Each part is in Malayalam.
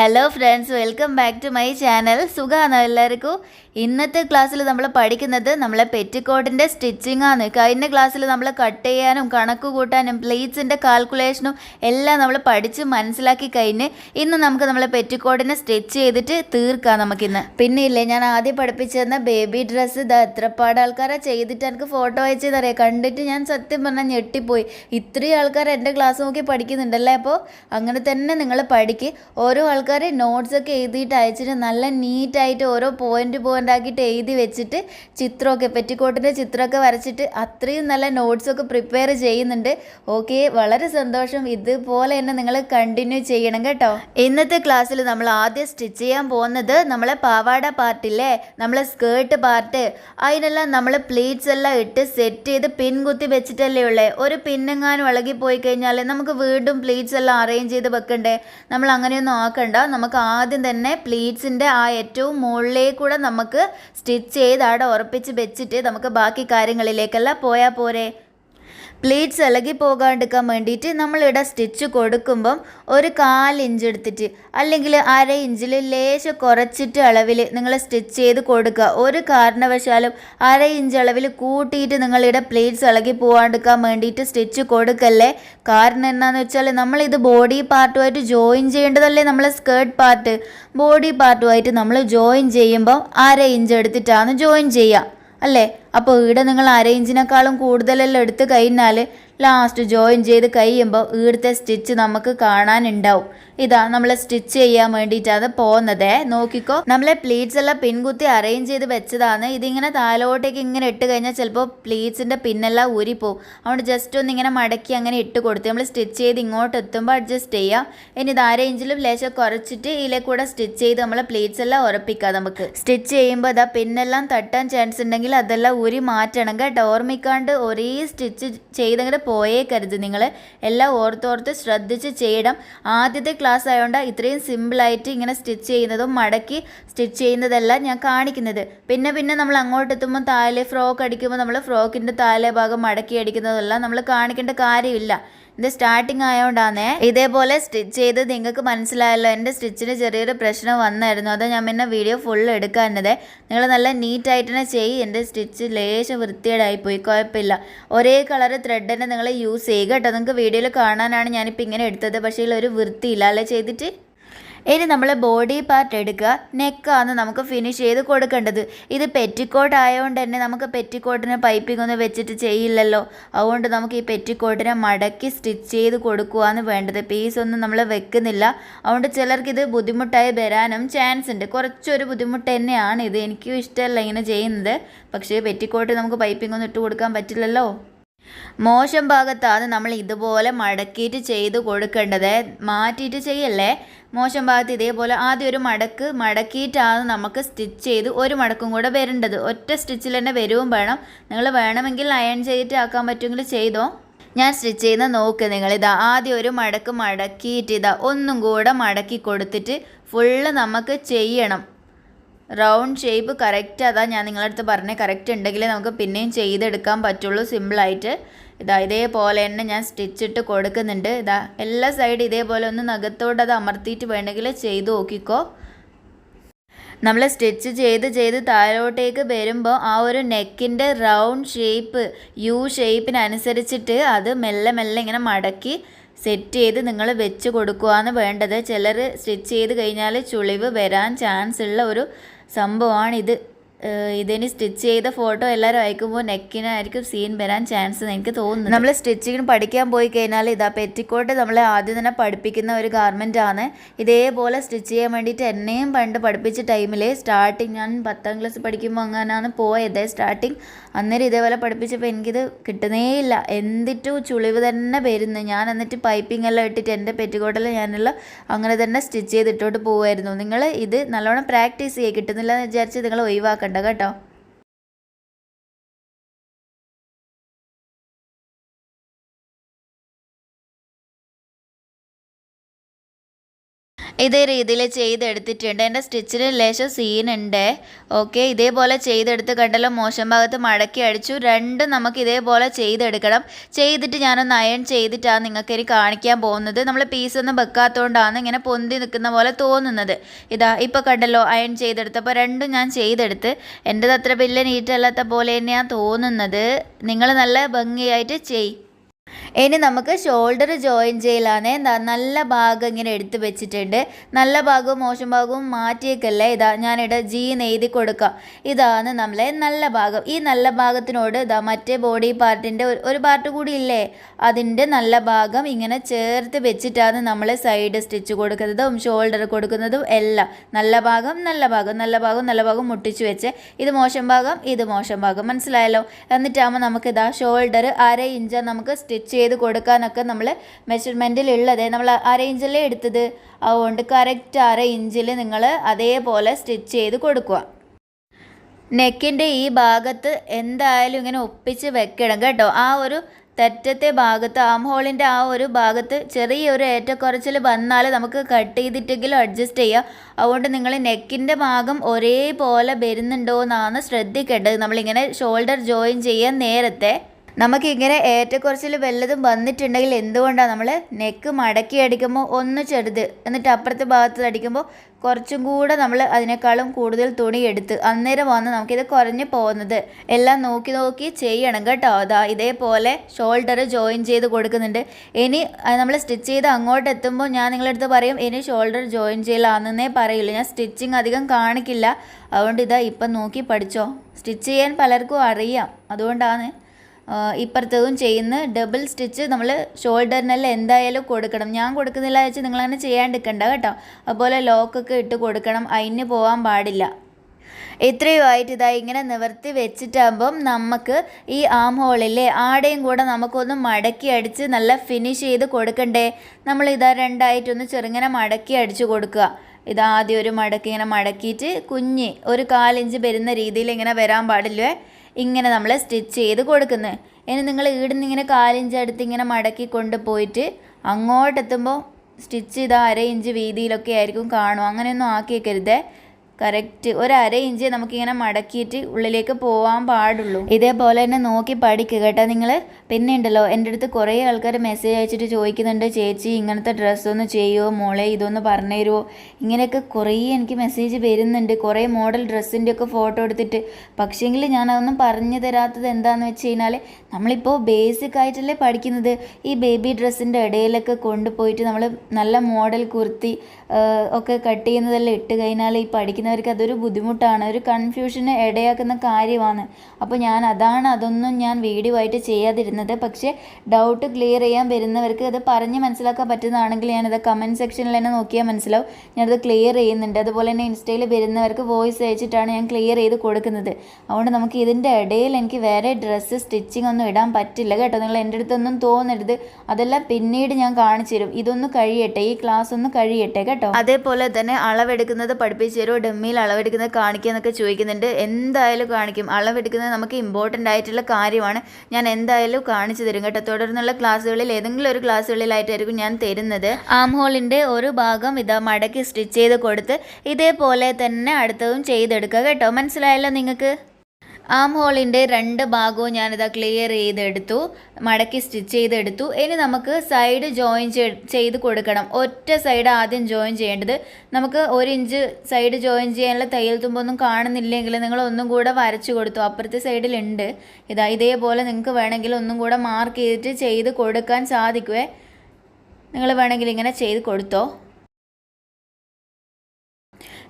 Hello friends welcome back to my channel സുഖമാണോ എല്ലാവർക്കും? ഇന്നത്തെ ക്ലാസ്സിൽ നമ്മൾ പഠിക്കുന്നത് നമ്മളെ പെറ്റിക്കോട്ടിന്റെ സ്റ്റിച്ചിങ് ആണ്. കഴിഞ്ഞ ക്ലാസ്സിൽ നമ്മൾ കട്ട് ചെയ്യാനും കണക്ക് കൂട്ടാനും പ്ലേറ്റ്സിന്റെ കാൽക്കുലേഷനും എല്ലാം നമ്മൾ പഠിച്ച് മനസ്സിലാക്കി കഴിഞ്ഞ് ഇന്ന് നമുക്ക് നമ്മളെ പെറ്റിക്കോട്ടിനെ സ്റ്റിച്ച് ചെയ്തിട്ട് തീർക്കാം നമുക്കിന്ന്. പിന്നെ ഇല്ലേ ഞാൻ ആദ്യം പഠിപ്പിച്ചിരുന്ന ബേബി ഡ്രസ്സ് ഇത് എത്രപ്പാട് ആൾക്കാരെ ചെയ്തിട്ട് എനിക്ക് ഫോട്ടോ അയച്ചു തരാം കണ്ടിട്ട് ഞാൻ സത്യം പറഞ്ഞാൽ ഞെട്ടിപ്പോയി. ഇത്രയും ആൾക്കാർ എന്റെ ക്ലാസ് നോക്കി പഠിക്കുന്നുണ്ടല്ലേ അപ്പോൾ അങ്ങനെ തന്നെ നിങ്ങൾ പഠിക്ക്. ഓരോ ആൾക്കാർ നോട്ട്സൊക്കെ എഴുതിയിട്ട് അയച്ചിട്ട് നല്ല നീറ്റായിട്ട് ഓരോ പോയിന്റ് പോയിന്റ് ആക്കിയിട്ട് എഴുതി വെച്ചിട്ട് ചിത്രമൊക്കെ പെറ്റിക്കോട്ടിന്റെ ചിത്രമൊക്കെ വരച്ചിട്ട് അത്രയും നല്ല നോട്ട്സൊക്കെ പ്രിപ്പയർ ചെയ്യുന്നുണ്ട്. ഓക്കെ വളരെ സന്തോഷം. ഇതുപോലെ തന്നെ നിങ്ങൾ കണ്ടിന്യൂ ചെയ്യണം കേട്ടോ. ഇന്നത്തെ ക്ലാസ്സിൽ നമ്മൾ ആദ്യം സ്റ്റിച്ച് ചെയ്യാൻ പോകുന്നത് നമ്മളെ പാവാട പാർട്ടില്ലേ നമ്മളെ സ്കേർട്ട് പാർട്ട് അതിനെല്ലാം നമ്മൾ പ്ലീറ്റ്സ് എല്ലാം ഇട്ട് സെറ്റ് ചെയ്ത് പിൻ കുത്തി വെച്ചിട്ടല്ലേ ഉള്ളേ? ഒരു പിന്നെങ്ങാനും ഇളകി പോയി കഴിഞ്ഞാൽ നമുക്ക് വീണ്ടും പ്ലീറ്റ്സ് എല്ലാം അറേഞ്ച് ചെയ്ത് വെക്കണ്ടേ? നമ്മൾ അങ്ങനെയൊന്നും ആക്കണ്ട. നമുക്ക് ആദ്യം തന്നെ പ്ലീറ്റ്സിന്റെ ആ ഏറ്റവും മുകളിലേക്കൂടെ നമുക്ക് സ്റ്റിച്ച് ചെയ്ത് അവിടെ ഉറപ്പിച്ച് വെച്ചിട്ട് നമുക്ക് ബാക്കി കാര്യങ്ങളിലേക്കെല്ലാം പോയാൽ പോരെ. പ്ലീറ്റ്സ് ഇളകി പോകാണ്ടിരിക്കാൻ വേണ്ടിയിട്ട് നമ്മളിവിടെ സ്റ്റിച്ച് കൊടുക്കുമ്പം ഒരു കാൽ ഇഞ്ച് എടുത്തിട്ട് അല്ലെങ്കിൽ അര ഇഞ്ചിൽ ലേശം കുറച്ചിട്ട് അളവിൽ നിങ്ങൾ സ്റ്റിച്ച് ചെയ്ത് കൊടുക്കുക. ഒരു കാരണവശാലും അര ഇഞ്ച് അളവിൽ കൂട്ടിയിട്ട് നിങ്ങളിവിടെ പ്ലീറ്റ്സ് ഇളകി പോകാണ്ടിരിക്കാൻ വേണ്ടിയിട്ട് സ്റ്റിച്ച് കൊടുക്കല്ലേ? കാരണം എന്താണെന്ന് വെച്ചാൽ നമ്മളിത് ബോഡി പാർട്ടുമായിട്ട് ജോയിൻ ചെയ്യേണ്ടതല്ലേ നമ്മളെ സ്കേർട്ട് പാർട്ട്? ബോഡി പാർട്ടുമായിട്ട് നമ്മൾ ജോയിൻ ചെയ്യുമ്പോൾ അര ഇഞ്ച് എടുത്തിട്ടാണ് ജോയിൻ ചെയ്യുക. അല്ലേ? അപ്പോൾ ഈടെ നിങ്ങൾ അരയിഞ്ചിനേക്കാളും കൂടുതലെല്ലാം എടുത്ത് കഴിഞ്ഞാൽ ലാസ്റ്റ് ജോയിൻ ചെയ്ത് കഴിയുമ്പോൾ ഈടത്തെ സ്റ്റിച്ച് നമുക്ക് കാണാനുണ്ടാവും. ഇതാ നമ്മൾ സ്റ്റിച്ച് ചെയ്യാൻ വേണ്ടിയിട്ടാണ് പോകുന്നത് നോക്കിക്കോ നമ്മളെ പ്ലീറ്റ്സ് എല്ലാം പിൻകുത്തി അറേഞ്ച് ചെയ്ത് വെച്ചതാണ്. ഇതിങ്ങനെ താലോട്ടേക്ക് ഇങ്ങനെ ഇട്ട് കഴിഞ്ഞാൽ ചിലപ്പോൾ പ്ലീറ്റ്സിന്റെ പിന്നെല്ലാം ഊരിപ്പോവും. അതുകൊണ്ട് ജസ്റ്റ് ഒന്ന് ഇങ്ങനെ മടക്കി അങ്ങനെ ഇട്ട് കൊടുത്ത് നമ്മൾ സ്റ്റിച്ച് ചെയ്ത് ഇങ്ങോട്ട് എത്തുമ്പോൾ അഡ്ജസ്റ്റ് ചെയ്യാം. ഇനി ഇത് അരയിഞ്ചിലും ലേശം കുറച്ചിട്ട് ഇതിലെ കൂടെ സ്റ്റിച്ച് ചെയ്ത് നമ്മളെ പ്ലീറ്റ്സ് എല്ലാം ഉറപ്പിക്കാം നമുക്ക്. സ്റ്റിച്ച് ചെയ്യുമ്പോൾ അതാ പിന്നെല്ലാം തട്ടാൻ ചാൻസ് ഉണ്ടെങ്കിൽ അതെല്ലാം ഊരി മാറ്റണം. കേട്ടോ ഓർമ്മിക്കാണ്ട് ഒരേ സ്റ്റിച്ച് ചെയ്തങ്ങോട്ട് പോയേക്കരുത് നിങ്ങൾ എല്ലാം ഓർത്തോർത്ത് ശ്രദ്ധിച്ച് ചെയ്യണം. ആദ്യത്തെ ക്ലാസ് ആയതുകൊണ്ട് ഇത്രയും സിമ്പിളായിട്ട് ഇങ്ങനെ സ്റ്റിച്ച് ചെയ്യുന്നതും മടക്കി സ്റ്റിച്ച് ചെയ്യുന്നതെല്ലാം ഞാൻ കാണിക്കുന്നത്. പിന്നെ പിന്നെ നമ്മൾ അങ്ങോട്ട് എത്തുമ്പോൾ താഴെ ഫ്രോക്ക് അടിക്കുമ്പോൾ നമ്മൾ ഫ്രോക്കിന്റെ താഴെ ഭാഗം മടക്കി അടിക്കുന്നതെല്ലാം നമ്മൾ കാണിക്കേണ്ട കാര്യമില്ല. ഇത് സ്റ്റാർട്ടിങ് ആയതുകൊണ്ടാണേ ഇതേപോലെ സ്റ്റിച്ച് ചെയ്ത് നിങ്ങൾക്ക് മനസ്സിലായല്ലോ എന്റെ സ്റ്റിച്ചിന് ചെറിയൊരു പ്രശ്നം വന്നായിരുന്നു. അത് ഞാൻ പിന്നെ വീഡിയോ ഫുൾ എടുക്കാനത് നിങ്ങൾ നല്ല നീറ്റായിട്ട് തന്നെ ചെയ്യും. എന്റെ സ്റ്റിച്ച് ലേശം വൃത്തിയേടായി പോയി കുഴപ്പമില്ല. ഒരേ കളർ ത്രെഡ് തന്നെ നിങ്ങൾ യൂസ് ചെയ്യുക കേട്ടോ. നിങ്ങൾക്ക് വീഡിയോയിൽ കാണാനാണ് ഞാനിപ്പോൾ ഇങ്ങനെ എടുത്തത്. പക്ഷേ ഇതിലൊരു വൃത്തിയില്ല. അല്ലേ ചെയ്തിട്ട്? ഇനി നമ്മൾ ബോഡി പാർട്ട് എടുക്കുക. നെക്കാണ് നമുക്ക് ഫിനിഷ് ചെയ്ത് കൊടുക്കേണ്ടത്. ഇത് പെറ്റിക്കോട്ട് ആയതുകൊണ്ട് തന്നെ നമുക്ക് പെറ്റിക്കോട്ടിന് പൈപ്പിംഗ് ഒന്നും വെച്ചിട്ട് ചെയ്യില്ലല്ലോ. അതുകൊണ്ട് നമുക്ക് ഈ പെറ്റിക്കോട്ടിനെ മടക്കി സ്റ്റിച്ച് ചെയ്ത് കൊടുക്കുകയാണ് വേണ്ടത്. പീസ് ഒന്നും നമ്മൾ വെക്കുന്നില്ല. അതുകൊണ്ട് ചിലർക്ക് ഇത് ബുദ്ധിമുട്ടായി വരാനും ചാൻസ് ഉണ്ട്. കുറച്ചൊരു ബുദ്ധിമുട്ട് തന്നെയാണ് ഇത്. എനിക്കും ഇഷ്ടമല്ല ഇങ്ങനെ ചെയ്യുന്നത്. പക്ഷേ പെറ്റിക്കോട്ട് നമുക്ക് പൈപ്പിംഗ് ഒന്നും ഇട്ട് കൊടുക്കാൻ പറ്റില്ലല്ലോ. മോശം ഭാഗത്താണ് നമ്മൾ ഇതുപോലെ മടക്കിയിട്ട് ചെയ്ത് കൊടുക്കേണ്ടത്. മാറ്റിയിട്ട് ചെയ്യല്ലേ? മോശം ഭാഗത്ത് ഇതേപോലെ ആദ്യം ഒരു മടക്ക് മടക്കിയിട്ടാണ് നമുക്ക് സ്റ്റിച്ച് ചെയ്ത് ഒരു മടക്കും കൂടെ വരേണ്ടത്. ഒറ്റ സ്റ്റിച്ചിൽ തന്നെ വരുവും വേണം. നിങ്ങൾ വേണമെങ്കിൽ അയൺ ചെയ്തിട്ട് ആക്കാൻ പറ്റുമെങ്കിൽ ചെയ്തോ. ഞാൻ സ്റ്റിച്ച് ചെയ്യുന്ന നോക്ക് നിങ്ങൾ ഇതാ ആദ്യം ഒരു മടക്ക് മടക്കിയിട്ട് ഇതാ ഒന്നും കൂടെ മടക്കി കൊടുത്തിട്ട് ഫുള്ള് നമുക്ക് ചെയ്യണം. റൗണ്ട് ഷേപ്പ് കറക്റ്റ് അതാ ഞാൻ നിങ്ങളടുത്ത് പറഞ്ഞത്. പറഞ്ഞ കറക്റ്റ് ഉണ്ടെങ്കിൽ നമുക്ക് പിന്നെയും ചെയ്തെടുക്കാൻ പറ്റുള്ളൂ സിമ്പിളായിട്ട്. ഇതാ ഇതേപോലെ തന്നെ ഞാൻ സ്റ്റിച്ചിട്ട് കൊടുക്കുന്നുണ്ട്. ഇതാ എല്ലാ സൈഡ് ഇതേപോലെ ഒന്ന് നഖത്തോട് അത് അമർത്തിയിട്ട് വേണമെങ്കിൽ ചെയ്ത് നോക്കിക്കോ. നമ്മൾ സ്റ്റിച്ച് ചെയ്ത് ചെയ്ത് താഴോട്ടേക്ക് വരുമ്പോൾ ആ ഒരു നെക്കിന്റെ റൗണ്ട് ഷേപ്പ് യു ഷേപ്പിനനുസരിച്ചിട്ട് അത് മെല്ലെ മെല്ലെ ഇങ്ങനെ മടക്കി സെറ്റ് ചെയ്ത് നിങ്ങൾ വെച്ച് കൊടുക്കുകയാണ് വേണ്ടത്. ചിലർ സ്റ്റിച്ച് ചെയ്ത് കഴിഞ്ഞാൽ ചുളിവ് വരാൻ ചാൻസ് ഉള്ള ഒരു സംഭവമാണിത് ഇതിന് സ്റ്റിച്ച് ചെയ്ത ഫോട്ടോ എല്ലാവരും അയക്കുമ്പോൾ നെക്കിനായിരിക്കും സീൻ വരാൻ ചാൻസ് എനിക്ക് തോന്നുന്നു നമ്മൾ സ്റ്റിച്ചിങ് പഠിക്കാൻ പോയി കഴിഞ്ഞാൽ ഇതാ പെറ്റിക്കോട്ട് നമ്മളെ ആദ്യം തന്നെ പഠിപ്പിക്കുന്ന ഒരു ഗാർമെന്റ് ആണ്. ഇതേപോലെ സ്റ്റിച്ച് ചെയ്യാൻ വേണ്ടിയിട്ട് എന്നെയും പണ്ട് പഠിപ്പിച്ച ടൈമിൽ സ്റ്റാർട്ടിങ് ഞാൻ പത്താം ക്ലാസ് പഠിക്കുമ്പോൾ അങ്ങനെയാണ് പോയത്. സ്റ്റാർട്ടിങ് അന്നേരം ഇതേപോലെ പഠിപ്പിച്ചപ്പോൾ എനിക്കിത് കിട്ടുന്നേ ഇല്ല എന്തിട്ടും ചുളിവ് തന്നെ വരുന്നു ഞാൻ എന്നിട്ട് പൈപ്പിംഗ് എല്ലാം ഇട്ടിട്ട് എന്റെ പെറ്റിക്കോട്ടെല്ലാം ഞാനെല്ലാം അങ്ങനെ തന്നെ സ്റ്റിച്ച് ചെയ്തിട്ടോട്ട് പോകുമായിരുന്നു നിങ്ങൾ ഇത് നല്ലോണം പ്രാക്ടീസ് ചെയ്യുക കിട്ടുന്നില്ല എന്ന് വിചാരിച്ച് നിങ്ങൾ ഒഴിവാക്കണ്ട കേട്ടോ. ഇതേ രീതിയിൽ ചെയ്തെടുത്തിട്ടുണ്ട്. എന്റെ സ്റ്റിച്ചിന് ലേശം സീനുണ്ട്. ഓക്കെ ഇതേപോലെ ചെയ്തെടുത്ത് കണ്ടല്ലോ മോശം ഭാഗത്ത് മടക്കി അടിച്ചു. രണ്ടും നമുക്ക് ഇതേപോലെ ചെയ്തെടുക്കണം. ചെയ്തിട്ട് ഞാനൊന്ന് അയൺ ചെയ്തിട്ടാണ് നിങ്ങൾക്ക് ഇനി കാണിക്കാൻ പോകുന്നത്. നമ്മൾ പീസൊന്നും വെക്കാത്തതുകൊണ്ടാണ് ഇങ്ങനെ പൊന്തി നിൽക്കുന്ന പോലെ തോന്നുന്നത്. ഇതാ ഇപ്പോൾ കണ്ടല്ലോ അയൺ ചെയ്തെടുത്തപ്പോൾ രണ്ടും ഞാൻ ചെയ്തെടുത്ത്. എന്റെത് അത്ര വലിയ നീറ്റല്ലാത്ത പോലെ തന്നെയാണ് തോന്നുന്നത്. നിങ്ങൾ നല്ല ഭംഗിയായിട്ട് ചെയ് ഇനി നമുക്ക് ഷോൾഡർ ജോയിൻ ചെയ്യലാണ്. എന്താ നല്ല ഭാഗം ഇങ്ങനെ എടുത്ത് വെച്ചിട്ടുണ്ട്. നല്ല ഭാഗവും മോശം ഭാഗവും മാറ്റിയേക്കല്ലേ? ഇതാ ഞാനിവിടെ ജീൻ എഴുതി കൊടുക്കാം. ഇതാണ് നമ്മളെ നല്ല ഭാഗം. ഈ നല്ല ഭാഗത്തിനോട് ഇതാ മറ്റേ ബോഡി പാർട്ടിന്റെ ഒരു പാർട്ട് കൂടി ഇല്ലേ? അതിന്റെ നല്ല ഭാഗം ഇങ്ങനെ ചേർത്ത് വെച്ചിട്ടാണ് നമ്മൾ സൈഡ് സ്റ്റിച്ച് കൊടുക്കുന്നതും ഷോൾഡർ കൊടുക്കുന്നതും എല്ലാം. നല്ല ഭാഗം നല്ല ഭാഗം നല്ല ഭാഗം നല്ല ഭാഗം മുട്ടിച്ച് വെച്ച്. ഇത് മോശം ഭാഗം ഇത് മോശം ഭാഗം. മനസ്സിലായല്ലോ? എന്നിട്ടാകുമ്പോൾ നമുക്ക് ഇതാ ഷോൾഡർ അര ഇഞ്ച് നമുക്ക് സ്റ്റിച്ച് ചെയ്ത് കൊടുക്കാനൊക്കെ നമ്മൾ മെഷർമെന്റിലുള്ളത് നമ്മൾ അര ഇഞ്ചല്ലേ എടുത്തത്. അതുകൊണ്ട് കറക്റ്റ് അര ഇഞ്ചിൽ നിങ്ങൾ അതേപോലെ സ്റ്റിച്ച് ചെയ്ത് കൊടുക്കുക. നെക്കിന്റെ ഈ ഭാഗത്ത് എന്തായാലും ഇങ്ങനെ ഒപ്പിച്ച് വെക്കണം കേട്ടോ. ആ ഒരു തെറ്റത്തെ ഭാഗത്ത് ആം ഹോളിന്റെ ആ ഒരു ഭാഗത്ത് ചെറിയൊരു ഏറ്റക്കുറച്ചിൽ വന്നാൽ നമുക്ക് കട്ട് ചെയ്തിട്ടെങ്കിലും അഡ്ജസ്റ്റ് ചെയ്യാം. അതുകൊണ്ട് നിങ്ങൾ നെക്കിന്റെ ഭാഗം ഒരേപോലെ വരുന്നുണ്ടോ എന്നാണ് ശ്രദ്ധിക്കേണ്ടത്. നമ്മളിങ്ങനെ ഷോൾഡർ ജോയിൻ ചെയ്യാൻ നേരത്തെ നമുക്കിങ്ങനെ ഏറ്റക്കുറച്ചിൽ വല്ലതും വന്നിട്ടുണ്ടെങ്കിൽ എന്തുകൊണ്ടാണ് നമ്മൾ നെക്ക് മടക്കി അടിക്കുമ്പോൾ ഒന്ന് ചെറുത് എന്നിട്ട് അപ്പുറത്തെ ഭാഗത്ത് അടിക്കുമ്പോൾ കുറച്ചും കൂടെ നമ്മൾ അതിനേക്കാളും കൂടുതൽ തുണി എടുത്ത് അന്നേരം വന്ന് നമുക്കിത് കുറഞ്ഞു പോകുന്നത്. എല്ലാം നോക്കി നോക്കി ചെയ്യണം കേട്ടോ. അതാ ഇതേപോലെ ഷോൾഡർ ജോയിൻ ചെയ്ത് കൊടുക്കുന്നുണ്ട്. ഇനി നമ്മൾ സ്റ്റിച്ച് ചെയ്ത് അങ്ങോട്ട് എത്തുമ്പോൾ ഞാൻ നിങ്ങളടുത്ത് പറയും ഇനി ഷോൾഡർ ജോയിൻ ചെയ്യലാണെന്നേ പറയുള്ളൂ ഞാൻ സ്റ്റിച്ചിങ് അധികം കാണിക്കില്ല. അതുകൊണ്ട് ഇതാ ഇപ്പം നോക്കി പഠിച്ചോ. സ്റ്റിച്ച് ചെയ്യാൻ പലർക്കും അറിയാം. അതുകൊണ്ടാണ് ഇപ്പുറത്തതും ചെയ്യുന്ന ഡബിൾ സ്റ്റിച്ച് നമ്മൾ ഷോൾഡറിനെല്ലാം എന്തായാലും കൊടുക്കണം. ഞാൻ കൊടുക്കുന്നില്ല വെച്ച് നിങ്ങളങ്ങനെ ചെയ്യാണ്ടിരിക്കണ്ട കേട്ടോ. അതുപോലെ ലോക്കൊക്കെ ഇട്ട് കൊടുക്കണം. അതിന് പോകാൻ പാടില്ല. ഇത്രയുമായിട്ട് ഇതാ ഇങ്ങനെ നിവർത്തി വെച്ചിട്ടാകുമ്പം നമുക്ക് ഈ ആം ഹോളിലെ ആടെയും കൂടെ നമുക്കൊന്ന് മടക്കി അടിച്ച് നല്ല ഫിനിഷ് ചെയ്ത് കൊടുക്കണ്ടേ? നമ്മൾ ഇതാ രണ്ടായിട്ടൊന്ന് ചെറുങ്ങനെ മടക്കി അടിച്ച് കൊടുക്കുക. ഇതാദ്യം ഒരു മടക്കി ഇങ്ങനെ മടക്കിയിട്ട് കുഞ്ഞ് ഒരു കാലിഞ്ച് വരുന്ന രീതിയിൽ ഇങ്ങനെ വരാൻ പാടില്ലേ? ഇങ്ങനെ നമ്മൾ സ്റ്റിച്ച് ചെയ്ത് കൊടുക്കുന്നത് ഇനി നിങ്ങൾ ഈടുന്ന് ഇങ്ങനെ കാലിഞ്ച് അടുത്ത് ഇങ്ങനെ മടക്കി കൊണ്ടുപോയിട്ട് അങ്ങോട്ടെത്തുമ്പോൾ സ്റ്റിച്ച് ചെയ്ത അര ഇഞ്ച് വീതിയിലൊക്കെ ആയിരിക്കും കാണും അങ്ങനെയൊന്നും ആക്കിയേക്കരുതേ. കറക്റ്റ് ഒരു അര ഇഞ്ച് നമുക്കിങ്ങനെ മടക്കിയിട്ട് ഉള്ളിലേക്ക് പോകാൻ പാടുള്ളൂ. ഇതേപോലെ തന്നെ നോക്കി പഠിക്കുക കേട്ടോ നിങ്ങൾ പിന്നെ ഉണ്ടല്ലോ എന്റെ അടുത്ത് കുറേ ആൾക്കാർ മെസ്സേജ് അയച്ചിട്ട് ചോദിക്കുന്നുണ്ട് ചേച്ചി ഇങ്ങനത്തെ ഡ്രസ്സൊന്ന് ചെയ്യുമോ മോളെ ഇതൊന്ന് പറഞ്ഞു തരുമോ ഇങ്ങനെയൊക്കെ കുറേ എനിക്ക് മെസ്സേജ് വരുന്നുണ്ട്. കുറേ മോഡൽ ഡ്രസ്സിന്റെ ഒക്കെ ഫോട്ടോ എടുത്തിട്ട്. പക്ഷേങ്കിൽ ഞാൻ അതൊന്നും പറഞ്ഞു തരാത്തത് എന്താണെന്ന് വെച്ച് കഴിഞ്ഞാൽ നമ്മളിപ്പോൾ ബേസിക് ആയിട്ടല്ലേ പഠിക്കുന്നത്. ഈ ബേബി ഡ്രസ്സിന്റെ ഇടയിലൊക്കെ കൊണ്ടുപോയിട്ട് നമ്മൾ നല്ല മോഡൽ കുർത്തി ഒക്കെ കട്ട് ചെയ്യുന്നതെല്ലാം ഇട്ട് കഴിഞ്ഞാൽ ഈ പഠിക്കുന്നവർക്ക് അതൊരു ബുദ്ധിമുട്ടാണ് ഒരു കൺഫ്യൂഷന് ഇടയാക്കുന്ന കാര്യമാണ്. അപ്പോൾ ഞാൻ അതാണ് അതൊന്നും ഞാൻ വീഡിയോ ആയിട്ട് ചെയ്യാതിരുന്നത്. പക്ഷേ ഡൗട്ട് ക്ലിയർ ചെയ്യാൻ വരുന്നവർക്ക് അത് പറഞ്ഞ് മനസ്സിലാക്കാൻ പറ്റുന്നതാണെങ്കിൽ ഞാനത് കമന്റ് സെക്ഷനിൽ തന്നെ നോക്കിയാൽ മനസ്സിലാവും. ഞാനത് ക്ലിയർ ചെയ്യുന്നുണ്ട്. അതുപോലെ തന്നെ ഇൻസ്റ്റയിൽ വരുന്നവർക്ക് വോയിസ് അയച്ചിട്ടാണ് ഞാൻ ക്ലിയർ ചെയ്ത് കൊടുക്കുന്നത്. അതുകൊണ്ട് നമുക്ക് ഇതിന്റെ ഇടയിൽ എനിക്ക് വേറെ ഡ്രസ്സ് സ്റ്റിച്ചിങ് ഒന്നും ഇടാൻ പറ്റില്ല കേട്ടോ. നിങ്ങൾ എന്റെ അടുത്തൊന്നും തോന്നരുത്. അതെല്ലാം പിന്നീട് ഞാൻ കാണിച്ചു തരും. ഇതൊന്ന് കഴിയട്ടെ. ഈ ക്ലാസ് ഒന്ന് കഴിയട്ടെ കേട്ടോ. അതേപോലെ തന്നെ അളവെടുക്കുന്നത് പഠിപ്പിച്ചു തരുമോ? ഡമ്മിയിൽ അളവെടുക്കുന്നത് കാണിക്കുക എന്നൊക്കെ ചോദിക്കുന്നുണ്ട്. എന്തായാലും കാണിക്കും. അളവെടുക്കുന്നത് നമുക്ക് ഇമ്പോർട്ടന്റ് ആയിട്ടുള്ള കാര്യമാണ്. ഞാൻ എന്തായാലും കാണിച്ചു തരും കേട്ടോ. തുടർന്നുള്ള ക്ലാസ്സുകളിൽ ഏതെങ്കിലും ഒരു ക്ലാസ്സുകളിലായിട്ടായിരിക്കും ഞാൻ തരുന്നത്. ആം ഹോളിന്റെ ഒരു ഭാഗം ഇതാ മടക്കി സ്റ്റിച്ച് ചെയ്ത് കൊടുത്ത് ഇതേപോലെ തന്നെ അടുത്തതും ചെയ്തെടുക്കുക കേട്ടോ. മനസ്സിലായല്ലോ നിങ്ങൾക്ക്? ആം ഹോളിന്റെ രണ്ട് ഭാഗവും ഞാനിതാ ക്ലിയർ ചെയ്തെടുത്തു മടക്കി സ്റ്റിച്ച് ചെയ്തെടുത്തു. ഇനി നമുക്ക് സൈഡ് ജോയിൻ ചെയ്ത് കൊടുക്കണം. ഒറ്റ സൈഡ് ആദ്യം ജോയിൻ ചെയ്യേണ്ടത്. നമുക്ക് ഒരു ഇഞ്ച് സൈഡ് ജോയിൻ ചെയ്യാനുള്ള തയ്യൽ തുമ്പൊന്നും കാണുന്നില്ലെങ്കിൽ നിങ്ങൾ ഒന്നും കൂടെ വരച്ചു കൊടുത്തു. അപ്പുറത്തെ സൈഡിലുണ്ട് ഇതാ ഇതേപോലെ നിങ്ങൾക്ക് വേണമെങ്കിൽ ഒന്നും കൂടെ മാർക്ക് ചെയ്തിട്ട് ചെയ്ത് കൊടുക്കാൻ സാധിക്കുമേ നിങ്ങൾ വേണമെങ്കിൽ ഇങ്ങനെ ചെയ്ത് കൊടുത്തോ.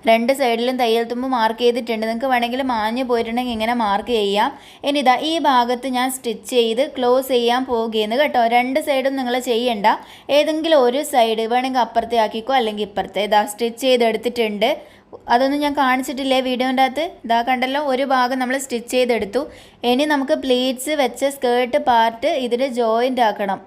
രണ്ട് സൈഡിലും തയ്യൽ തുമ്പ് മാർക്ക് ചെയ്തിട്ടുണ്ട്. നിങ്ങൾക്ക് വേണമെങ്കിൽ മാഞ്ഞു പോയിട്ടുണ്ടെങ്കിൽ ഇങ്ങനെ മാർക്ക് ചെയ്യാം. ഇനി ഇതാ ഈ ഭാഗത്ത് ഞാൻ സ്റ്റിച്ച് ചെയ്ത് ക്ലോസ് ചെയ്യാൻ പോകുകയെന്ന് കേട്ടോ. രണ്ട് സൈഡും നിങ്ങൾ ചെയ്യണ്ട. ഏതെങ്കിലും ഒരു സൈഡ് വേണമെങ്കിൽ അപ്പുറത്തെ ആക്കിക്കോ അല്ലെങ്കിൽ ഇപ്പുറത്തെ. ഇതാ സ്റ്റിച്ച് ചെയ്തെടുത്തിട്ടുണ്ട് അതൊന്നും ഞാൻ കാണിച്ചിട്ടില്ലേ വീഡിയോന്റെ അകത്ത്? ഇതാ കണ്ടല്ലോ ഒരു ഭാഗം നമ്മൾ സ്റ്റിച്ച് ചെയ്തെടുത്തു. ഇനി നമുക്ക് പ്ലീറ്റ്സ് വെച്ച സ്കേർട്ട് പാർട്ട് ഇതിൽ ജോയിന്റ് ആക്കണം.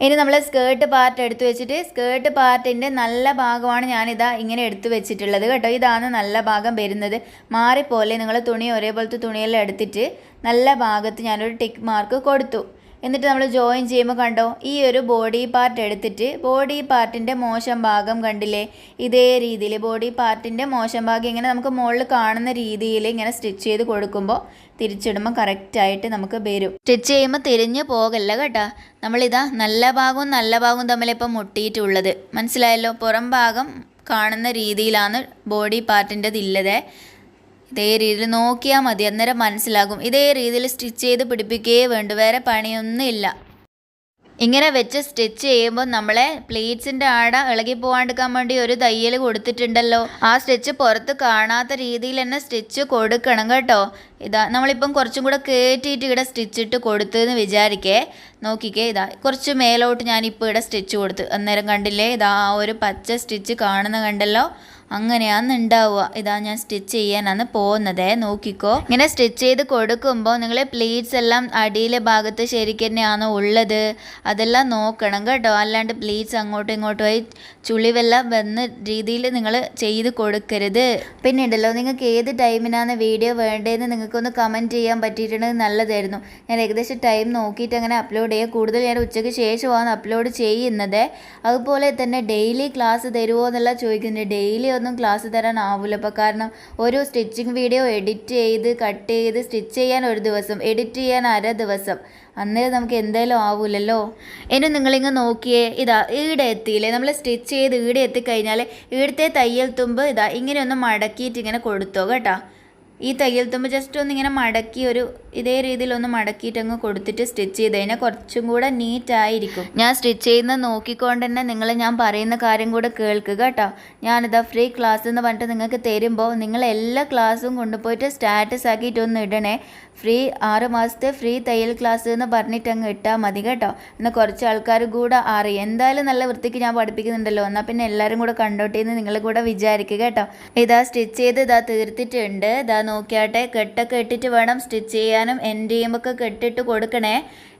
ഇനി നമ്മൾ സ്കേർട്ട് പാർട്ട് എടുത്തു വെച്ചിട്ട് സ്കേർട്ട് പാർട്ടിന്റെ നല്ല ഭാഗമാണ് ഞാനിതാ ഇങ്ങനെ എടുത്തു വെച്ചിട്ടുള്ളത് കേട്ടോ. ഇതാണ് നല്ല ഭാഗം വരുന്നത്. മാറിപ്പോലെ നിങ്ങൾ തുണി ഒരേപോലത്തെ തുണിയെല്ലാം എടുത്തിട്ട് നല്ല ഭാഗത്ത് ഞാനൊരു ടിക്ക് മാർക്ക് കൊടുത്തു. എന്നിട്ട് നമ്മൾ ജോയിൻ ചെയ്യുമ്പോൾ കണ്ടോ ഈ ഒരു ബോഡി പാർട്ട് എടുത്തിട്ട് ബോഡി പാർട്ടിന്റെ മോശം ഭാഗം കണ്ടില്ലേ? ഇതേ രീതിയിൽ ബോഡി പാർട്ടിന്റെ മോശം ഭാഗം ഇങ്ങനെ നമുക്ക് മുകളിൽ കാണുന്ന രീതിയിൽ ഇങ്ങനെ സ്റ്റിച്ച് ചെയ്ത് കൊടുക്കുമ്പോൾ തിരിച്ചിടുമ്പോൾ കറക്റ്റായിട്ട് നമുക്ക് വരും. സ്റ്റിച്ച് ചെയ്യുമ്പോൾ തിരിഞ്ഞ് പോകല്ല കേട്ടോ. നമ്മളിതാ നല്ല ഭാഗവും നല്ല ഭാഗവും തമ്മിലിപ്പം മുട്ടിയിട്ടുള്ളത്. മനസ്സിലായല്ലോ? പുറം ഭാഗം കാണുന്ന രീതിയിലാണ് ബോഡി പാർട്ടിന്റെത് ഇല്ലതേ ഇതേ രീതിയിൽ നോക്കിയാൽ മതി. അന്നേരം മനസ്സിലാകും. ഇതേ രീതിയിൽ സ്റ്റിച്ച് ചെയ്ത് പിടിപ്പിക്കുകയേ വേണ്ടു. വേറെ പണിയൊന്നും ഇല്ല ഇങ്ങനെ വെച്ച് സ്റ്റിച്ച് ചെയ്യുമ്പോൾ നമ്മളെ പ്ലീറ്റ്സിന്റെ ആട ഇളകി പോകാണ്ടിരിക്കാൻ വേണ്ടി ഒരു തയ്യൽ കൊടുത്തിട്ടുണ്ടല്ലോ. ആ സ്റ്റിച്ച് പുറത്ത് കാണാത്ത രീതിയിൽ തന്നെ സ്റ്റിച്ച് കൊടുക്കണം കേട്ടോ. ഇതാ നമ്മളിപ്പം കുറച്ചും കൂടെ കയറ്റിയിട്ട് ഇവിടെ സ്റ്റിച്ച് ഇട്ട് കൊടുത്തു എന്ന് വിചാരിക്കേ. നോക്കിക്കേ ഇതാ കുറച്ച് മേലോട്ട് ഞാനിപ്പോൾ ഇവിടെ സ്റ്റിച്ച് കൊടുത്തു. അന്നേരം കണ്ടില്ലേ ഇതാ ആ ഒരു പച്ച സ്റ്റിച്ച് കാണുന്ന കണ്ടല്ലോ? അങ്ങനെയാന്ന് ഉണ്ടാവുക. ഇതാ ഞാൻ സ്റ്റിച്ച് ചെയ്യാനാണ് പോകുന്നത്. നോക്കിക്കോ. ഇങ്ങനെ സ്റ്റിച്ച് ചെയ്ത് കൊടുക്കുമ്പോൾ നിങ്ങൾ പ്ലീറ്റ്സ് എല്ലാം അടിയിലെ ഭാഗത്ത് ശരിക്കും തന്നെയാണ് ഉള്ളത്? അതെല്ലാം നോക്കണം കേട്ടോ. അല്ലാണ്ട് പ്ലീറ്റ്സ് അങ്ങോട്ടും ഇങ്ങോട്ടും ആയി ചുളിവെല്ലാം വന്ന രീതിയിൽ നിങ്ങൾ ചെയ്ത് കൊടുക്കരുത്. പിന്നെ ഉണ്ടല്ലോ നിങ്ങൾക്ക് ഏത് ടൈമിനാണ് വീഡിയോ വേണ്ടതെന്ന് നിങ്ങൾക്കൊന്ന് കമന്റ് ചെയ്യാൻ പറ്റിയിട്ടുണ്ടെങ്കിൽ നല്ലതായിരുന്നു. ഞാൻ ഏകദേശം ടൈം നോക്കിയിട്ട് അങ്ങനെ അപ്ലോഡ് ചെയ്യുക കൂടുതൽ ഞാൻ ഉച്ചയ്ക്ക് ശേഷമാണ് അപ്ലോഡ് ചെയ്യുന്നത്. അതുപോലെ തന്നെ ഡെയിലി ക്ലാസ് തരുമോ എന്നുള്ള ചോദിക്കുന്നുണ്ട് ഡെയിലി ഒന്നും ക്ലാസ് തരാൻ ആവില്ല അപ്പോൾ കാരണം ഒരു സ്റ്റിച്ചിങ് വീഡിയോ എഡിറ്റ് ചെയ്ത് കട്ട് ചെയ്ത് സ്റ്റിച്ച് ചെയ്യാൻ ഒരു ദിവസം എഡിറ്റ് ചെയ്യാൻ അര ദിവസം. അന്നേരം നമുക്ക് എന്തായാലും ആവൂലല്ലോ. ഇനി നിങ്ങളിങ്ങ് നോക്കിയേ ഇതാ ഈടെ എത്തിയില്ലേ? നമ്മൾ സ്റ്റിച്ച് ചെയ്ത് ഈടെ എത്തിക്കഴിഞ്ഞാൽ ഈടത്തെ തയ്യൽ തുമ്പ് ഇതാ ഇങ്ങനെ ഒന്ന് മടക്കിയിട്ട് ഇങ്ങനെ കൊടുത്തോ കേട്ടോ. ഈ തയ്യൽ തുമ്പ് ജസ്റ്റ് ഒന്ന് ഇങ്ങനെ മടക്കി ഒരു ഇതേ രീതിയിൽ ഒന്ന് മടക്കിയിട്ട് അങ്ങ് കൊടുത്തിട്ട് സ്റ്റിച്ച് ചെയ്ത് കഴിഞ്ഞാൽ കുറച്ചും കൂടെ നീറ്റ് ആയിരിക്കും. ഞാൻ സ്റ്റിച്ച് ചെയ്യുന്നത് നോക്കിക്കൊണ്ട് തന്നെ നിങ്ങൾ ഞാൻ പറയുന്ന കാര്യം കൂടെ കേൾക്കുക കേട്ടോ. ഞാനിതാ ഫ്രീ ക്ലാസ് എന്ന് പറഞ്ഞിട്ട് നിങ്ങൾക്ക് തരുമ്പോൾ നിങ്ങൾ എല്ലാ ക്ലാസ്സും കൊണ്ടുപോയിട്ട് സ്റ്റാറ്റസ് ആക്കിയിട്ട് ഒന്ന് ഇടണേ. ഫ്രീ ആറ് മാസത്തെ ഫ്രീ തയ്യൽ ക്ലാസ് എന്ന് പറഞ്ഞിട്ട് അങ്ങ് ഇട്ടാൽ മതി കേട്ടോ. എന്നാൽ കുറച്ച് ആൾക്കാർ കൂടെ അറിയും എന്തായാലും നല്ല വൃത്തിക്ക് ഞാൻ പഠിപ്പിക്കുന്നുണ്ടല്ലോ. എന്നാൽ പിന്നെ എല്ലാവരും കൂടെ കണ്ടോട്ടെ എന്ന് നിങ്ങൾ കൂടെ വിചാരിക്കുക കേട്ടോ. ഇതാ സ്റ്റിച്ച് ചെയ്ത് ഇതാ തീർത്തിട്ടുണ്ട്. ഇതാ നോക്കിയാട്ടെ കെട്ടൊക്കെ ഇട്ടിട്ട് വേണം സ്റ്റിച്ച് ചെയ്യാനും. എന്റെയും ഒക്കെ കെട്ടിട്ട് കൊടുക്കണേ.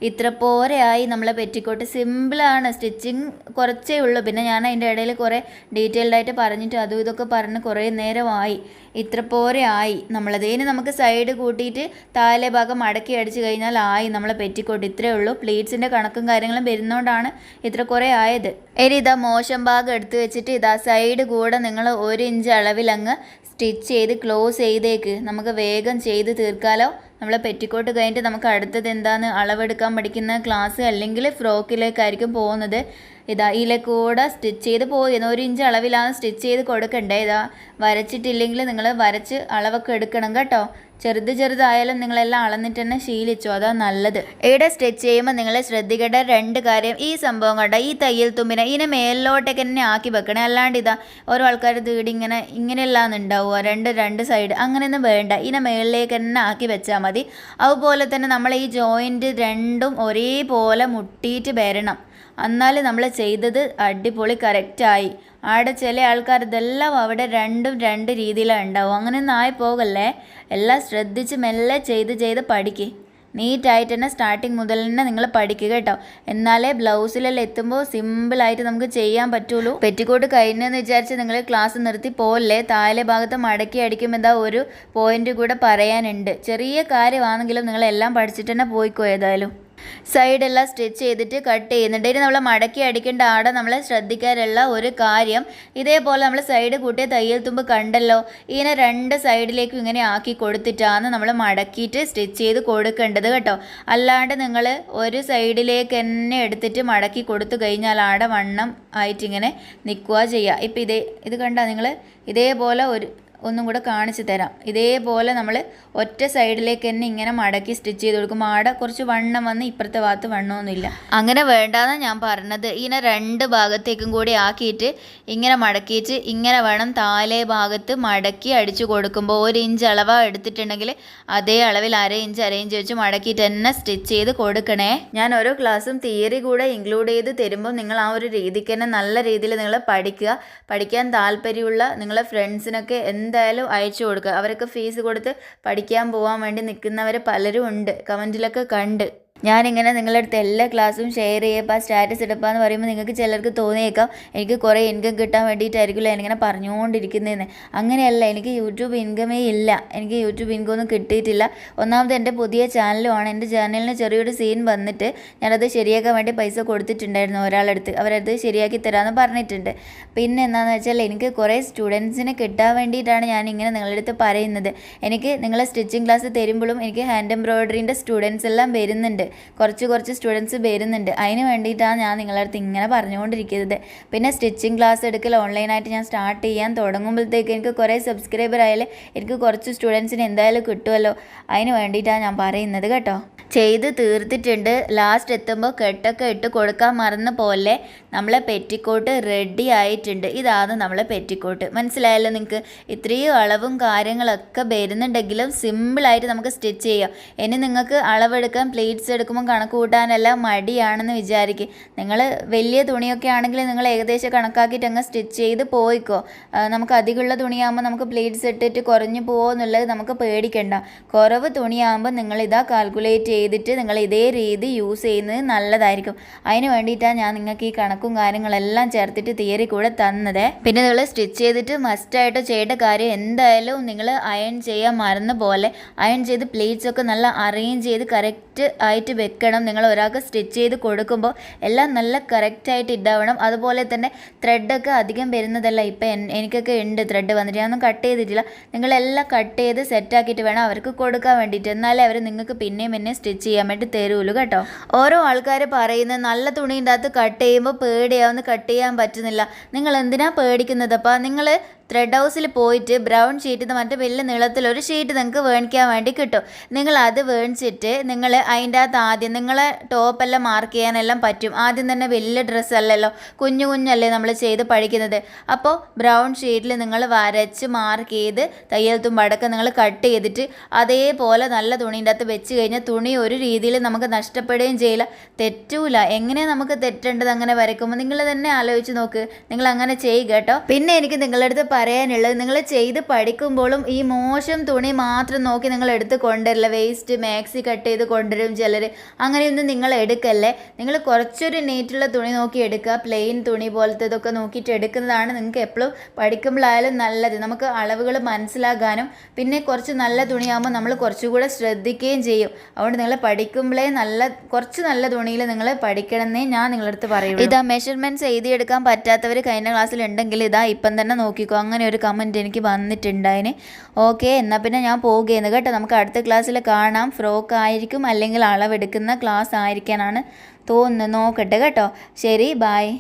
ഇത്ര പോരെയായി നമ്മളെ പെറ്റിക്കോട്ട്. സിമ്പിളാണ് സ്റ്റിച്ചിങ് കുറച്ചേ ഉള്ളൂ. പിന്നെ ഞാൻ അതിന്റെ ഇടയിൽ കുറേ ഡീറ്റെയിൽഡായിട്ട് പറഞ്ഞിട്ട് അതും ഇതൊക്കെ പറഞ്ഞ് കുറേ നേരമായി. ഇത്ര പോരെ ആയി നമ്മളത് ഇനി നമുക്ക് സൈഡ് കൂട്ടിയിട്ട് താലെ ഭാഗം മടക്കി അടിച്ച് കഴിഞ്ഞാൽ ആയി. നമ്മളെ പെറ്റിക്കോട്ട് ഇത്രയേ ഉള്ളൂ. പ്ലീറ്റ്സിന്റെ കണക്കും കാര്യങ്ങളും വരുന്നതുകൊണ്ടാണ് ഇത്ര കുറേ ആയത്. ഇനി ഇതാ മോശം ഭാഗം എടുത്ത് വെച്ചിട്ട് ഇതാ സൈഡ് കൂടെ നിങ്ങൾ ഒരു ഇഞ്ച് അളവിലങ്ങ് സ്റ്റിച്ച് ചെയ്ത് ക്ലോസ് ചെയ്തേക്ക്. നമുക്ക് വേഗം ചെയ്ത് തീർക്കാലോ? നമ്മളെ പെറ്റിക്കോട്ട് കഴിഞ്ഞിട്ട് നമുക്ക് അടുത്തത് എന്താണ് അളവെടുക്കാൻ പഠിക്കുന്ന ക്ലാസ് അല്ലെങ്കിൽ ഫ്രോക്കിലേക്കായിരിക്കും പോകുന്നത്. ഇതാ ഇതിലെ കൂടെ സ്റ്റിച്ച് ചെയ്ത് പോയിരുന്നു ഒരു ഇഞ്ച് അളവിലാണ് സ്റ്റിച്ച് ചെയ്ത് കൊടുക്കണ്ടേ? ഇതാ വരച്ചിട്ടില്ലെങ്കിൽ നിങ്ങൾ വരച്ച് അളവൊക്കെ എടുക്കണം കേട്ടോ. ചെറുത് ചെറുതായാലും നിങ്ങളെല്ലാം അളന്നിട്ട് തന്നെ ശീലിച്ചു. അതാ നല്ലത്. ഇവിടെ സ്റ്റിച്ച് ചെയ്യുമ്പോൾ നിങ്ങൾ ശ്രദ്ധിക്കേണ്ട രണ്ട് കാര്യം. ഈ സംഭവം കണ്ട? ഈ തയ്യൽ തുമ്പിനെ ഇതിനെ മേലിലോട്ടൊക്കെ തന്നെ ആക്കി വെക്കണേ. അല്ലാണ്ട് ഇതാ ഓരോ ആൾക്കാർ തീടി ഇങ്ങനെ ഇങ്ങനെയല്ലാന്ന് ഉണ്ടാവുക. രണ്ട് രണ്ട് സൈഡ് അങ്ങനെയൊന്നും വേണ്ട. ഇതിനെ മേളിലേക്ക് തന്നെ ആക്കി വെച്ചാൽ മതി. അതുപോലെ തന്നെ നമ്മൾ ഈ ജോയിന്റ് രണ്ടും ഒരേപോലെ മുട്ടിയിട്ട് വരണം. എന്നാൽ നമ്മൾ ചെയ്തത് അടിപൊളി കറക്റ്റായി. അവിടെ ചില ആൾക്കാർ ഇതെല്ലാം അവിടെ രണ്ടും രണ്ട് രീതിയിലാണ് ഉണ്ടാവും അങ്ങനെയൊന്നും ആയി പോകല്ലേ? എല്ലാം ശ്രദ്ധിച്ച് മെല്ലെ ചെയ്ത് ചെയ്ത് പഠിക്കുക നീറ്റായിട്ട് തന്നെ സ്റ്റാർട്ടിങ് മുതൽ തന്നെ നിങ്ങൾ പഠിക്കുക കേട്ടോ. എന്നാലേ ബ്ലൗസിലെല്ലാം എത്തുമ്പോൾ സിമ്പിളായിട്ട് നമുക്ക് ചെയ്യാൻ പറ്റുള്ളൂ. പെറ്റിക്കോട്ട് കഴിഞ്ഞെന്ന് വിചാരിച്ച് നിങ്ങൾ ക്ലാസ് നിർത്തി പോകല്ലേ താഴെ ഭാഗത്ത് മടക്കി അടിക്കുമ്പോൾ എന്താ ഒരു പോയിന്റ് കൂടെ പറയാനുണ്ട്. ചെറിയ കാര്യമാണെങ്കിലും നിങ്ങളെല്ലാം പഠിച്ചിട്ട് തന്നെ പോയിക്കോ ഏതായാലും. സൈഡെല്ലാം സ്റ്റിച്ച് ചെയ്തിട്ട് കട്ട് ചെയ്യുന്നുണ്ട്. ഇനി നമ്മൾ മടക്കി അടിക്കേണ്ട ആടെ നമ്മൾ ശ്രദ്ധിക്കാനുള്ള ഒരു കാര്യം ഇതേപോലെ നമ്മൾ സൈഡ് കൂട്ടിയ തയ്യൽ തുമ്പ് കണ്ടല്ലോ ഇതിനെ രണ്ട് സൈഡിലേക്കും ഇങ്ങനെ ആക്കി കൊടുത്തിട്ടാണ് നമ്മൾ മടക്കിയിട്ട് സ്റ്റിച്ച് ചെയ്ത് കൊടുക്കേണ്ടത് കേട്ടോ. അല്ലാണ്ട് നിങ്ങൾ ഒരു സൈഡിലേക്ക് തന്നെ എടുത്തിട്ട് മടക്കി കൊടുത്തു കഴിഞ്ഞാൽ ആടെ വണ്ണം ആയിട്ടിങ്ങനെ നിൽക്കുക ചെയ്യുക. ഇപ്പം ഇതേ ഇത് കണ്ടോ നിങ്ങൾ ഇതേപോലെ ഒരു ഒന്നും കൂടെ കാണിച്ചു തരാം. ഇതേപോലെ നമ്മൾ ഒറ്റ സൈഡിലേക്ക് തന്നെ ഇങ്ങനെ മടക്കി സ്റ്റിച്ച് ചെയ്ത് കൊടുക്കും. ആട കുറച്ച് വണ്ണം വന്ന് ഇപ്പുറത്തെ ഭാഗത്ത് വണ്ണമൊന്നുമില്ല. അങ്ങനെ വേണ്ടാന്ന് ഞാൻ പറഞ്ഞത്. ഇങ്ങനെ രണ്ട് ഭാഗത്തേക്കും കൂടി ആക്കിയിട്ട് ഇങ്ങനെ മടക്കിയിട്ട് ഇങ്ങനെ വേണം താലേ ഭാഗത്ത് മടക്കി അടിച്ചു കൊടുക്കുമ്പോൾ. ഒരു ഇഞ്ച് അളവാ എടുത്തിട്ടുണ്ടെങ്കിൽ അതേ അളവിൽ അര ഇഞ്ച് അര ഇഞ്ച് വെച്ച് മടക്കിയിട്ട് തന്നെ സ്റ്റിച്ച് ചെയ്ത് കൊടുക്കണേ. ഞാൻ ഓരോ ക്ലാസ്സും തിയറി കൂടെ ഇൻക്ലൂഡ് ചെയ്ത് തരുമ്പോൾ നിങ്ങൾ ആ ഒരു രീതിക്ക് തന്നെ നല്ല രീതിയിൽ നിങ്ങൾ പഠിക്കുക. പഠിക്കാൻ താല്പര്യമുള്ള നിങ്ങളെ ഫ്രണ്ട്സിനൊക്കെ എന്തായാലും അയച്ചു കൊടുക്കുക. അവരൊക്കെ ഫീസ് കൊടുത്ത് പഠിക്കാൻ പോകാൻ വേണ്ടി നിൽക്കുന്നവർ പലരും ഉണ്ട്. കമന്റിലൊക്കെ കണ്ട്. ഞാനിങ്ങനെ നിങ്ങളുടെ അടുത്ത് എല്ലാ ക്ലാസ്സും ഷെയർ ചെയ്യപ്പോൾ സ്റ്റാറ്റസ് ഇടപ്പോൾ എന്ന് പറയുമ്പോൾ നിങ്ങൾക്ക് ചിലർക്ക് തോന്നിയേക്കാം. എനിക്ക് കുറേ ഇൻകം കിട്ടാൻ വേണ്ടിയിട്ടായിരിക്കുമല്ലോ ഞാനിങ്ങനെ പറഞ്ഞുകൊണ്ടിരിക്കുന്നതെന്ന് അങ്ങനെയല്ല എനിക്ക് യൂട്യൂബ് ഇൻകമേ ഇല്ല. എനിക്ക് യൂട്യൂബ് ഇൻകം ഒന്നും കിട്ടിയിട്ടില്ല. ഒന്നാമത് എന്റെ പുതിയ ചാനലുമാണ് എന്റെ ചാനലിന് ചെറിയൊരു സീൻ വന്നിട്ട് ഞാനത് ശരിയാക്കാൻ വേണ്ടി പൈസ കൊടുത്തിട്ടുണ്ടായിരുന്നു ഒരാളടുത്ത്. അവരത് ശരിയാക്കി തരാമെന്ന് പറഞ്ഞിട്ടുണ്ട്. പിന്നെ എന്താണെന്ന് വെച്ചാൽ എനിക്ക് കുറേ സ്റ്റുഡൻസിനെ കിട്ടാൻ വേണ്ടിയിട്ടാണ് ഞാൻ ഇങ്ങനെ നിങ്ങളുടെ അടുത്ത് പറയുന്നത്. എനിക്ക് നിങ്ങളെ സ്റ്റിച്ചിങ് ക്ലാസ് തരുമ്പോഴും എനിക്ക് ഹാൻഡ് എംബ്രോയ്ഡറിന്റെ സ്റ്റുഡൻസ് എല്ലാം വരുന്നുണ്ട്. കുറച്ച് കുറച്ച് സ്റ്റുഡൻസ് വരുന്നുണ്ട്. അതിന് വേണ്ടിയിട്ടാണ് ഞാൻ നിങ്ങളുടെ അടുത്ത് ഇങ്ങനെ പറഞ്ഞുകൊണ്ടിരിക്കുന്നത്. പിന്നെ സ്റ്റിച്ചിങ് ക്ലാസ് എടുക്കൽ ഓൺലൈനായിട്ട് ഞാൻ സ്റ്റാർട്ട് ചെയ്യാൻ തുടങ്ങുമ്പോഴത്തേക്ക് എനിക്ക് കുറേ സബ്സ്ക്രൈബർ ആയാലും എനിക്ക് കുറച്ച് സ്റ്റുഡൻസിന് എന്തായാലും കിട്ടുമല്ലോ. അതിന് വേണ്ടിയിട്ടാണ് ഞാൻ പറയുന്നത് കേട്ടോ. ചെയ്ത് തീർത്തിട്ടുണ്ട്. ലാസ്റ്റ് എത്തുമ്പോൾ കെട്ടൊക്കെ ഇട്ട് കൊടുക്കാൻ മറന്ന പോലെ നമ്മളെ പെറ്റിക്കോട്ട് റെഡി ആയിട്ടുണ്ട്. ഇതാണ് നമ്മളെ പെറ്റിക്കോട്ട്. മനസ്സിലായല്ലോ നിങ്ങൾക്ക് ഇത്രയും അളവും കാര്യങ്ങളൊക്കെ വരുന്നുണ്ടെങ്കിലും സിമ്പിളായിട്ട് നമുക്ക് സ്റ്റിച്ച് ചെയ്യാം. ഇനി നിങ്ങൾക്ക് അളവെടുക്കാൻ പ്ലേറ്റ്സ് എടുക്കുമ്പോൾ കണക്ക് കൂട്ടാനെല്ലാം മടിയാണെന്ന് വിചാരിക്കും. നിങ്ങൾ വലിയ തുണിയൊക്കെ ആണെങ്കിൽ നിങ്ങൾ ഏകദേശം കണക്കാക്കിയിട്ട് അങ്ങ് സ്റ്റിച്ച് ചെയ്ത് പോയിക്കോ. നമുക്ക് അധികമുള്ള തുണിയാകുമ്പോൾ നമുക്ക് പ്ലേറ്റ്സ് ഇട്ടിട്ട് കുറഞ്ഞു പോകുമോ എന്നുള്ളത് നമുക്ക് പേടിക്കണ്ട. കുറവ് തുണിയാകുമ്പോൾ നിങ്ങൾ കാൽക്കുലേറ്റ് ചെയ്തിട്ട് നിങ്ങൾ ഇതേ രീതി യൂസ് ചെയ്യുന്നത് നല്ലതായിരിക്കും. അതിന് വേണ്ടിയിട്ടാണ് ഞാൻ നിങ്ങൾക്ക് ഈ കണക്കും കാര്യങ്ങളെല്ലാം ചേർത്തിട്ട് തിയറി കൂടെ തന്നത്. പിന്നെ നിങ്ങൾ സ്റ്റിച്ച് ചെയ്തിട്ട് മസ്റ്റായിട്ട് ചെയ്യേണ്ട കാര്യം എന്തായാലും നിങ്ങൾ അയൺ ചെയ്യാൻ മറന്ന പോലെ അയൺ ചെയ്ത് പ്ലേറ്റ്സ് ഒക്കെ നല്ല അറേഞ്ച് ചെയ്ത് കറക്റ്റ് ആയിട്ട് വെക്കണം. നിങ്ങൾ ഒരാൾക്ക് സ്റ്റിച്ച് ചെയ്ത് കൊടുക്കുമ്പോൾ എല്ലാം നല്ല കറക്റ്റായിട്ട് ഇടാവണം അതുപോലെ തന്നെ ത്രെഡൊക്കെ അധികം വരുന്നതല്ല. ഇപ്പം എനിക്കൊക്കെ ഉണ്ട് ത്രെഡ് വന്നിട്ട്. ഞാനൊന്നും കട്ട് ചെയ്തിട്ടില്ല. നിങ്ങളെല്ലാം കട്ട് ചെയ്ത് സെറ്റാക്കിയിട്ട് വേണം അവർക്ക് കൊടുക്കാൻ വേണ്ടിയിട്ട്. എന്നാലേ അവർ നിങ്ങൾക്ക് പിന്നെയും പിന്നെ സ്റ്റിച്ച് ചെയ്യാൻ വേണ്ടി തരുള്ളൂ കേട്ടോ. ഓരോ ആൾക്കാർ പറയുന്നത് നല്ല തുണീന്റെ അകത്ത് കട്ട് ചെയ്യുമ്പോൾ പേടിയാവുന്ന കട്ട് ചെയ്യാൻ പറ്റുന്നില്ല. നിങ്ങൾ എന്തിനാ പേടിക്കുന്നതപ്പാ? നിങ്ങൾ ത്രെഡ് ഹൗസിൽ പോയിട്ട് ബ്രൗൺ ഷീറ്റ് എന്ന് മറ്റേ വലിയ നീളത്തിലൊരു ഷീറ്റ് നിങ്ങൾക്ക് വേണിക്കാൻ വേണ്ടി കിട്ടും. നിങ്ങൾ അത് വേണിച്ചിട്ട് നിങ്ങൾ അതിന്റെ അകത്ത് ആദ്യം നിങ്ങളെ ടോപ്പെല്ലാം മാർക്ക് ചെയ്യാനെല്ലാം പറ്റും. ആദ്യം തന്നെ വലിയ ഡ്രസ്സ് അല്ലല്ലോ കുഞ്ഞു കുഞ്ഞല്ലേ നമ്മൾ ചെയ്ത് പഠിക്കുന്നത്. അപ്പോൾ ബ്രൗൺ ഷീറ്റിൽ നിങ്ങൾ വരച്ച് മാർക്ക് ചെയ്ത് തയ്യൽ തുമ്പടക്കം നിങ്ങൾ കട്ട് ചെയ്തിട്ട് അതേപോലെ നല്ല തുണീന്റെ അകത്ത് വെച്ച് കഴിഞ്ഞാൽ തുണി ഒരു രീതിയിൽ നമുക്ക് നഷ്ടപ്പെടുകയും ചെയ്യില്ല. തെറ്റൂല. എങ്ങനെ നമുക്ക് തെറ്റേണ്ടത് അങ്ങനെ വരയ്ക്കുമ്പോൾ നിങ്ങൾ തന്നെ ആലോചിച്ച് നോക്ക്. നിങ്ങൾ അങ്ങനെ ചെയ്യുക കേട്ടോ. പിന്നെ എനിക്ക് നിങ്ങളുടെ അടുത്ത് പറയാനുള്ളത്. നിങ്ങൾ ചെയ്ത് പഠിക്കുമ്പോഴും ഈ മോശം തുണി മാത്രം നോക്കി നിങ്ങൾ എടുത്ത് കൊണ്ടുവരില്ല. വേസ്റ്റ് മാക്സി കട്ട് ചെയ്ത് കൊണ്ടുവരും ചിലർ അങ്ങനെയൊന്നും നിങ്ങൾ എടുക്കല്ലേ? നിങ്ങൾ കുറച്ചൊരു നീറ്റുള്ള തുണി നോക്കി എടുക്കുക. പ്ലെയിൻ തുണി പോലത്തെ ഇതൊക്കെ നോക്കിയിട്ട് എടുക്കുന്നതാണ് നിങ്ങൾക്ക് എപ്പോഴും പഠിക്കുമ്പോഴായാലും നല്ലത്. നമുക്ക് അളവുകൾ മനസ്സിലാക്കാനും പിന്നെ കുറച്ച് നല്ല തുണിയാകുമ്പോൾ നമ്മൾ കുറച്ചുകൂടെ ശ്രദ്ധിക്കുകയും ചെയ്യും. അതുകൊണ്ട് നിങ്ങൾ പഠിക്കുമ്പോഴേ നല്ല കുറച്ച് നല്ല തുണിയിൽ നിങ്ങൾ പഠിക്കണമെന്നേ ഞാൻ നിങ്ങളടുത്ത് പറയുള്ളൂ. ഇതാ മെഷർമെന്റ്സ് എഴുതിയെടുക്കാൻ പറ്റാത്തവർ കഴിഞ്ഞ ക്ലാസ്സിൽ ഉണ്ടെങ്കിൽ ഇതാ ഇപ്പം തന്നെ നോക്കിക്കോ. അങ്ങനെ ഒരു കമന്റ് എനിക്ക് വന്നിട്ടുണ്ടായിന്. ഓക്കെ എന്നാൽ പിന്നെ ഞാൻ പോകുകയെന്ന് കേട്ടോ. നമുക്ക് അടുത്ത ക്ലാസ്സിൽ കാണാം. ഫ്രോക്ക് ആയിരിക്കും അല്ലെങ്കിൽ അളവെടുക്കുന്ന ക്ലാസ് ആയിരിക്കാനാണ് തോന്നുന്നത്. നോക്കട്ടെ കേട്ടോ. ശരി ബായ്